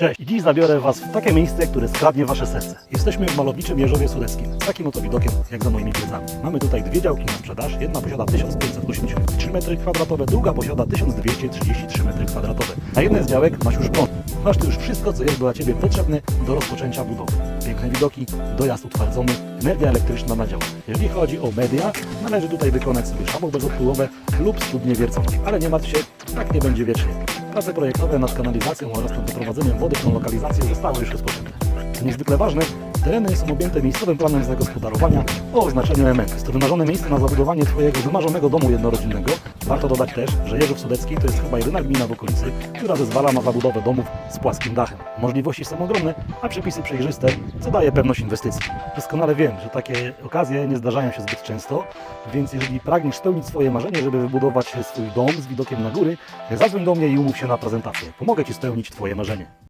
Cześć, dziś zabiorę Was w takie miejsce, które skradnie Wasze serce. Jesteśmy w malowniczym Jeżowie Sudeckim, z takim oto widokiem jak za moimi plecami. Mamy tutaj dwie działki na sprzedaż, jedna posiada 1583 m2, druga posiada 1233 m2. Na jednej z działek masz już plon. Masz tu już wszystko, co jest dla Ciebie potrzebne do rozpoczęcia budowy. Piękne widoki, dojazd utwardzony, energia elektryczna na dział. Jeżeli chodzi o media, należy tutaj wykonać sobie szabło bezodpływowe lub studnie wiercone. Ale nie martw się, tak nie będzie wiecznie. Prace projektowe nad kanalizacją oraz nad doprowadzeniem wody w tą lokalizację zostały już rozpoczęte. Co niezwykle ważne, tereny są objęte miejscowym planem zagospodarowania o oznaczeniu MM. To wymarzone miejsce na zabudowanie Twojego wymarzonego domu jednorodzinnego. Warto dodać też, że Jeżów Sudecki to jest chyba jedyna gmina w okolicy, która zezwala na zabudowę domów z płaskim dachem. Możliwości są ogromne, a przepisy przejrzyste, co daje pewność inwestycji. Doskonale wiem, że takie okazje nie zdarzają się zbyt często, więc jeżeli pragniesz spełnić swoje marzenie, żeby wybudować swój dom z widokiem na góry, zadzwoń do mnie i umów się na prezentację. Pomogę Ci spełnić Twoje marzenie.